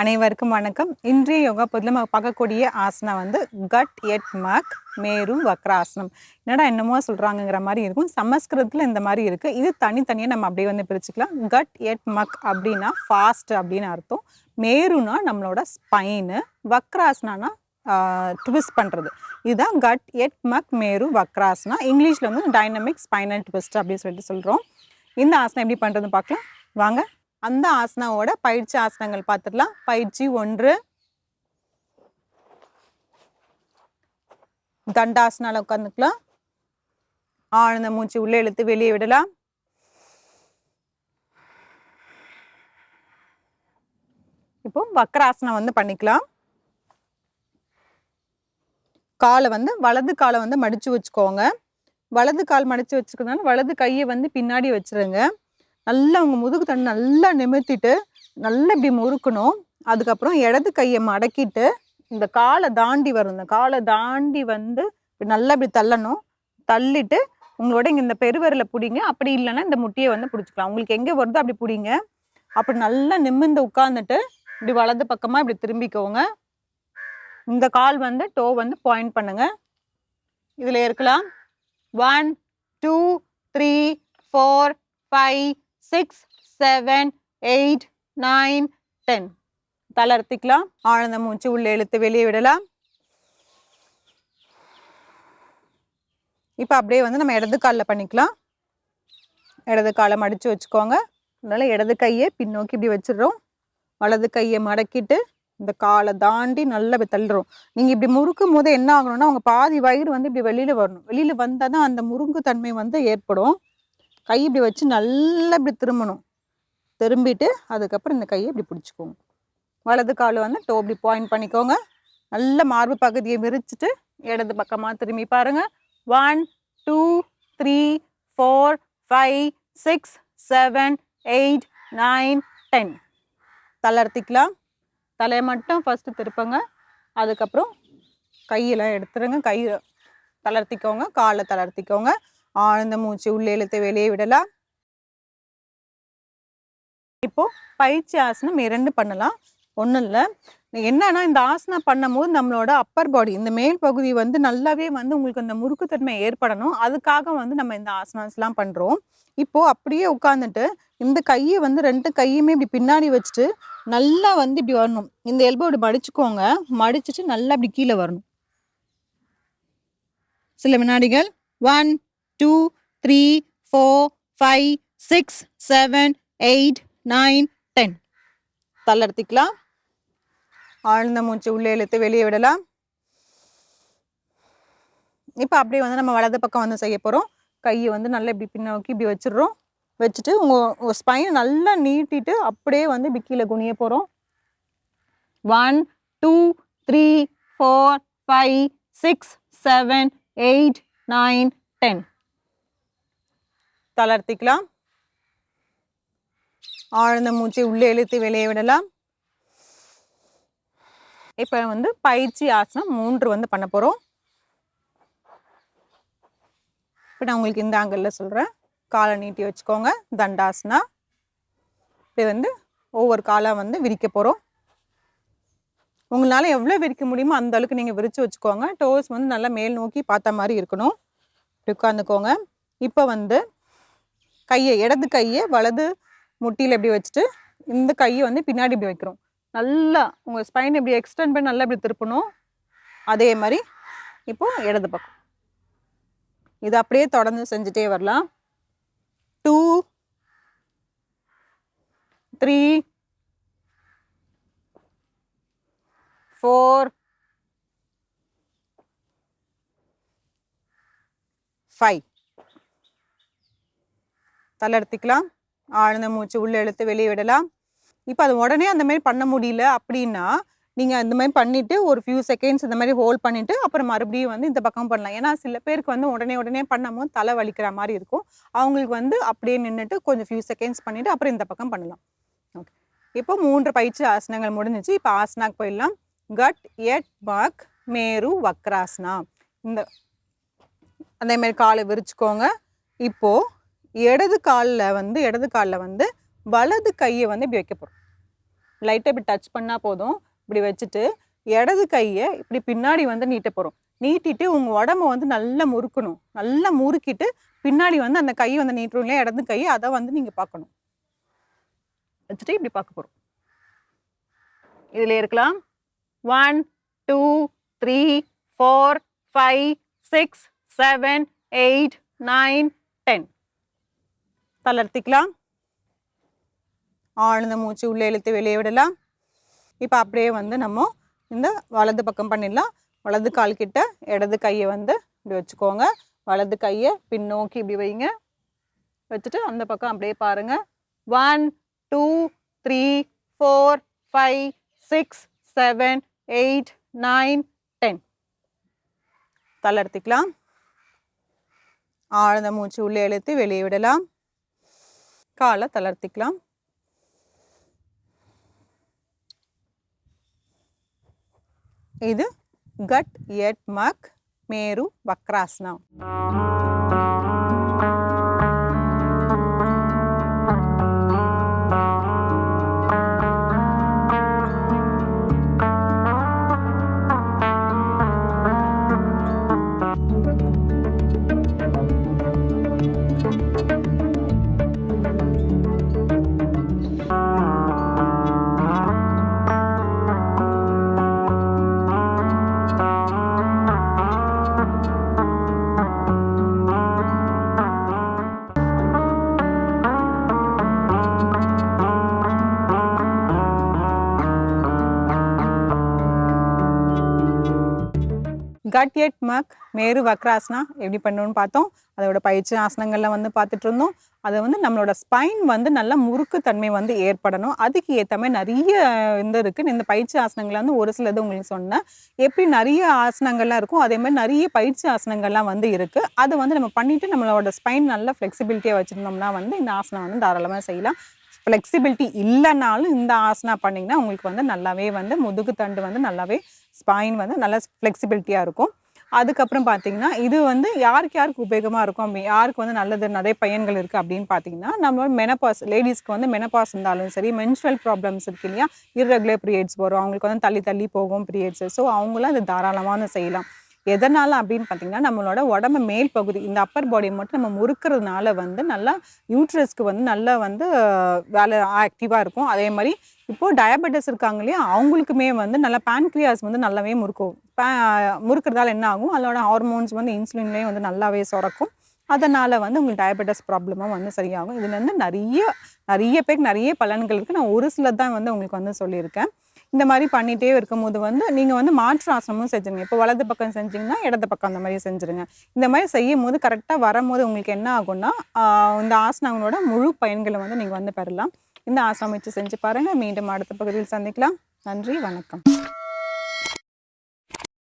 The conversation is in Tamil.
அனைவருக்கும் வணக்கம். இன்றைய யோகா பொதுல நம்ம பார்க்கக்கூடிய ஆசனம் வந்து கட் எட் மக் மேரு வக்ராசனம். என்னடா என்னமோ சொல்கிறாங்கங்கிற மாதிரி இருக்கும். சமஸ்கிருதத்தில் இந்த மாதிரி இருக்கு. இது தனித்தனியாக நம்ம அப்படியே வந்து பிரிச்சுக்கலாம். கட் எட் மக் அப்படின்னா ஃபாஸ்ட் அப்படின்னு அர்த்தம். மேருனா நம்மளோட ஸ்பைனு வக்ராசனானா ட்விஸ்ட் பண்ணுறது இதுதான் கட் எட் மக் மேரு வக்ராசனா இங்கிலீஷில் வந்து டைனமிக் ஸ்பைனல் ட்விஸ்ட் அப்படின்னு சொல்லிட்டு சொல்கிறோம் இந்த ஆசனம் எப்படி பண்ணுறதுன்னு பார்க்கலாம். வாங்க. அந்த ஆசனாவோட பயிற்சி ஆசனங்கள் பார்த்துடலாம் பயிற்சி ஒன்று. தண்டாசனால உட்காந்துக்கலாம் ஆழ்ந்த மூச்சு உள்ளே இழுத்து வெளியே விடலாம். இப்போ வக்கராசனம் வந்து பண்ணிக்கலாம். காலை வந்து வலது காலை வந்து மடிச்சு வச்சுக்கோங்க. வலது கால் மடிச்சு வச்சுக்கிறதுனால வலது கையை வந்து பின்னாடி வச்சிருங்க. நல்லா அவங்க முதுகு தண்டு நல்லா நிமித்திட்டு நல்லா இப்படி முறுக்கணும். அதுக்கப்புறம் இடது கையை மடக்கிட்டு இந்த காலை தாண்டி வரும் இந்த காலை தாண்டி வந்து இப்படி நல்லா இப்படி தள்ளணும். தள்ளிட்டு உங்களோட இங்கே இந்த பெருவரில் பிடிங்க. அப்படி இல்லைன்னா இந்த முட்டியை வந்து பிடிச்சிக்கலாம். உங்களுக்கு எங்கே வருதோ அப்படி பிடிங்க. அப்படி நல்லா நிமிர்ந்து உட்காந்துட்டு இப்படி வலது பக்கமாக இப்படி திரும்பிக்கோங்க. இந்த கால் வந்து டோ வந்து பாயிண்ட் பண்ணுங்க. இதில் இருக்கலாம். One two three four five six seven eight nine ten. தளர்த்திக்கலாம் ஆழ்ந்த மூச்சு உள்ளே இழுத்து வெளியே விடலாம். இப்போ அப்படியே வந்து நம்ம இடது காலில் பண்ணிக்கலாம். இடது காலை மடித்து வச்சுக்கோங்க. அதனால் இடது கையை பின்னோக்கி இப்படி வச்சிடுறோம். வலது கையை மடக்கிட்டு இந்த காலை தாண்டி நல்லா தள்ளுறோம். நீங்கள் இப்படி முறுக்கும் போது என்ன ஆகணும்னா அவங்க பாதி வயிறு வந்து இப்படி வெளியில் வரணும். வெளியில் வந்தால் தான் அந்த முறுங்கு தன்மை வந்து ஏற்படும். கை இப்படி வச்சு நல்லா இப்படி திரும்பணும். திரும்பிட்டு அதுக்கப்புறம் இந்த கையை இப்படி பிடிச்சிக்கோங்க. வலது கால் வந்து டோ இப்படி பாயிண்ட் பண்ணிக்கோங்க. நல்ல மார்பு பகுதியை விரிச்சிட்டு இடது பக்கமாக திரும்பி பாருங்கள் one two three four five six seven eight nine ten தளர்த்திக்கலாம் தலையை மட்டும் ஃபஸ்ட்டு திருப்புங்க. அதுக்கப்புறம் கையெல்லாம் எடுத்துருங்க. கை தளர்த்திக்கோங்க காலை தளர்த்திக்கோங்க ஆழ்ந்த மூச்சு உள்ளே இழுத்து வெளியே விடலாம். இப்போ பயிற்சி ஆசனம் இரண்டு பண்ணலாம். ஒன்றும் இல்லை. என்னன்னா இந்த ஆசனம் பண்ணும்போது நம்மளோட அப்பர் பாடி இந்த மேல் பகுதி வந்து நல்லாவே வந்து உங்களுக்கு அந்த முறுக்குத்தன்மை ஏற்படணும். அதுக்காக வந்து நம்ம இந்த ஆசனாஸ்லாம் பண்ணுறோம் இப்போ அப்படியே உட்காந்துட்டு இந்த கையை வந்து ரெண்டு கையுமே இப்படி பின்னாடி வச்சுட்டு நல்லா வந்து இப்படி வரணும். இந்த எல்போ இப்படி மடிச்சுக்கோங்க. மடிச்சிட்டு நல்லா இப்படி கீழே வரணும். சில வினாடிகள். One two three four five six seven eight nine ten தளர்த்திக்கலாம் ஆழ்ந்த மூச்சு உள்ளே இழுத்து வெளியே விடலாம். இப்போ அப்படியே வந்து நம்ம வலது பக்கம் வந்து செய்ய போகிறோம் கையை வந்து நல்லா இப்படி பின்னோக்கி இப்படி வச்சிடுறோம். வச்சுட்டு உங்கள் உங்கள் ஸ்பைனை நல்லா நீட்டிட்டு அப்படியே வந்து பிக்கியில் குனிய போகிறோம் one two three four five six seven eight nine ten தளர்த்திக்கலாம். ஆழ்ந்த மூச்சை உள்ளே இழுத்து வெளியே விடலாம். இப்போ வந்து பயிற்சி ஆசனம் மூன்று வந்து பண்ண போகிறோம் இப்போ நான் உங்களுக்கு இந்த ஆங்கிளில் சொல்கிறேன் காலை நீட்டி வச்சுக்கோங்க. தண்டாசனா. இது வந்து ஒவ்வொரு காலாக வந்து விரிக்க போகிறோம் உங்களால் எவ்வளோ விரிக்க முடியுமோ அந்த அளவுக்கு நீங்கள் விரித்து வச்சுக்கோங்க. டோஸ் வந்து நல்லா மேல் நோக்கி பார்த்த மாதிரி இருக்கணும். இப்படி உட்காந்துக்கோங்க இப்போ வந்து கையை இடது கையை வலது முட்டியில் இப்படி வச்சுட்டு இந்த கையை வந்து பின்னாடி இப்படி வைக்கிறோம். நல்லா உங்கள் ஸ்பைன் இப்படி எக்ஸ்டெண்ட் பண்ணி நல்லா இப்படி திருப்பணும். அதே மாதிரி இப்போ இடது பக்கம். இது அப்படியே தொடர்ந்து செஞ்சுட்டே வரலாம். டூ த்ரீ ஃபோர் ஃபைவ் தளர்த்திக்கலாம் ஆழ்ந்த மூச்சு உள்ள இழுத்து வெளியே விடலாம். இப்போ அது உடனே அந்த மாதிரி பண்ண முடியல அப்படின்னா நீங்கள் இந்த மாதிரி பண்ணிவிட்டு ஒரு ஃபியூ செகண்ட்ஸ் இந்த மாதிரி ஹோல்ட் பண்ணிவிட்டு அப்புறம் மறுபடியும் வந்து இந்த பக்கம் பண்ணலாம். ஏன்னா சில பேருக்கு வந்து உடனே உடனே பண்ணும்போது தலை வலிக்கிற மாதிரி இருக்கும். அவங்களுக்கு வந்து அப்படியே நின்றுட்டு கொஞ்சம் ஃபியூ செகண்ட்ஸ் பண்ணிவிட்டு அப்புறம் இந்த பக்கம் பண்ணலாம். ஓகே இப்போ மூன்று பயிற்சி ஆசனங்கள் முடிஞ்சிச்சு. இப்போ ஆசனாக்கு போயிடலாம். கட் எட் பக் மேரு வக்ராசனா. இந்த அதேமாரி காலை விரிச்சுக்கோங்க. இப்போது இடது காலில் வந்து இடது காலில் வந்து வலது கையை வந்து இப்படி வைக்க போகிறோம் லைட்டாக இப்படி டச் பண்ணால் போதும். இப்படி வச்சுட்டு இடது கையை இப்படி பின்னாடி வந்து நீட்ட போகிறோம் நீட்டிட்டு உங்கள் உடம்ப வந்து நல்லா முறுக்கணும். நல்லா முறுக்கிட்டு பின்னாடி வந்து அந்த கையை வந்து நீட்டுறோம் இல்லையா? இடது கையை அதை வந்து நீங்கள் பார்க்கணும். வச்சுட்டு இப்படி பார்க்க போகிறோம் இதில் இருக்கலாம். One two three four five six seven eight nine ten தளர்த்திக்கலாம். ஆழ்ந்த மூச்சு உள்ளே இழுத்து வெளியே விடலாம். இப்போ அப்படியே வந்து நம்ம இந்த வலது பக்கம் பண்ணிடலாம். வலது கால் கிட்ட இடது கையை வந்து இப்படி வச்சுக்கோங்க. வலது கையை பின்னோக்கி இப்படி வைங்க. வச்சுட்டு அந்த பக்கம் அப்படியே பாருங்க. One two three four five six seven eight nine ten தளர்த்திக்கலாம். ஆழ்ந்த மூச்சு உள்ளே இழுத்து வெளியே விடலாம். காலை தளர்த்திக்கலாம். இது கட் எட் மக் மேரு வக்ராஸ்னா கட்யட் மக் மேரு வக்ராஸ்னா எப்படி பண்ணணும்னு பார்த்தோம். அதோட பயிற்சி ஆசனங்கள்லாம் வந்து பார்த்துட்டு இருந்தோம். அதை வந்து நம்மளோட ஸ்பைன் வந்து நல்லா முறுக்கு தன்மை வந்து ஏற்படணும். அதுக்கு ஏற்ற மாதிரி நிறைய இது இருக்குது இந்த பயிற்சி ஆசனங்கள்ல வந்து ஒரு சிலது உங்களுக்கு சொன்னேன். எப்படி நிறைய ஆசனங்கள்லாம் இருக்கும் அதே மாதிரி நிறைய பயிற்சி ஆசனங்கள்லாம் வந்து இருக்குது அது வந்து நம்ம பண்ணிட்டு நம்மளோட ஸ்பைன் நல்ல ஃப்ளெக்சிபிலிட்டியாக வச்சுருந்தோம்னா வந்து இந்த ஆசனம் வந்து தாராளமாக செய்யலாம். ஃப்ளெக்சிபிலிட்டி இல்லைனாலும் இந்த ஆசனா பண்ணிங்கன்னா உங்களுக்கு வந்து நல்லாவே வந்து முதுகு தண்டு வந்து நல்லாவே ஸ்பைன் வந்து நல்லா ஃப்ளெக்சிபிலிட்டியாக இருக்கும். அதுக்கப்புறம் பார்த்தீங்கன்னா இது வந்து யாருக்கு யாருக்கு உபயோகமாக இருக்கும் அப்படி யாருக்கு வந்து நல்லது நிறைய பயன்கள் இருக்குது அப்படின்னு பார்த்தீங்கன்னா நம்ம மெனபாஸ் லேடிஸ்க்கு வந்து மெனபாஸ் இருந்தாலும் சரி மென்ஸ்ட்ரல் ப்ராப்ளம்ஸ் இருக்கு இல்லையா irregular பீரியட்ஸ் வரும். அவங்களுக்கு வந்து தள்ளி தள்ளி போகும் பீரியட்ஸ் ஸோ அவங்களும் அது தாராளமாக செய்யலாம். எதனால் அப்படின்னு பார்த்தீங்கன்னா நம்மளோட உடம்பு மேல் பகுதி இந்த அப்பர் பாடியை மட்டும் நம்ம முறுக்கிறதுனால வந்து நல்லா யூட்ரஸ்க்கு வந்து நல்லா வந்து வேலை ஆக்டிவாக இருக்கும். அதே மாதிரி இப்போது டயபெட்டிஸ் இருக்காங்க இல்லையா அவங்களுக்குமே வந்து நல்லா பேன்க்ரியாஸ் வந்து நல்லாவே முறுக்கும். பே முறுக்கிறதால என்ன ஆகும்? அதோட ஹார்மோன்ஸ் வந்து இன்சுலின்லேயே வந்து நல்லாவே சுரக்கும். அதனால் வந்து உங்களுக்கு டயபெட்டிஸ் ப்ராப்ளமும் வந்து சரியாகும். இதுலேருந்து நிறைய நிறைய பேருக்கு நிறைய பலன்கள் இருக்குது நான் ஒரு சில தான் வந்து உங்களுக்கு வந்து சொல்லியிருக்கேன். இந்த மாதிரி பண்ணிகிட்டே இருக்கும்போது வந்து நீங்கள் வந்து மாற்று ஆசனமும் செஞ்சுருங்க. இப்போ வலது பக்கம் செஞ்சீங்கன்னா இடது பக்கம் அந்த மாதிரி செஞ்சுருங்க. இந்த மாதிரி செய்யும் போது கரெக்டாக வரும்போது உங்களுக்கு என்ன ஆகும்னா இந்த ஆசனங்களோட முழு பயன்களை வந்து நீங்கள் வந்து பெறலாம். இந்த ஆசனம் வச்சு செஞ்சு பாருங்கள் மீண்டும் அடுத்த பகுதியில் சந்திக்கலாம். நன்றி வணக்கம்.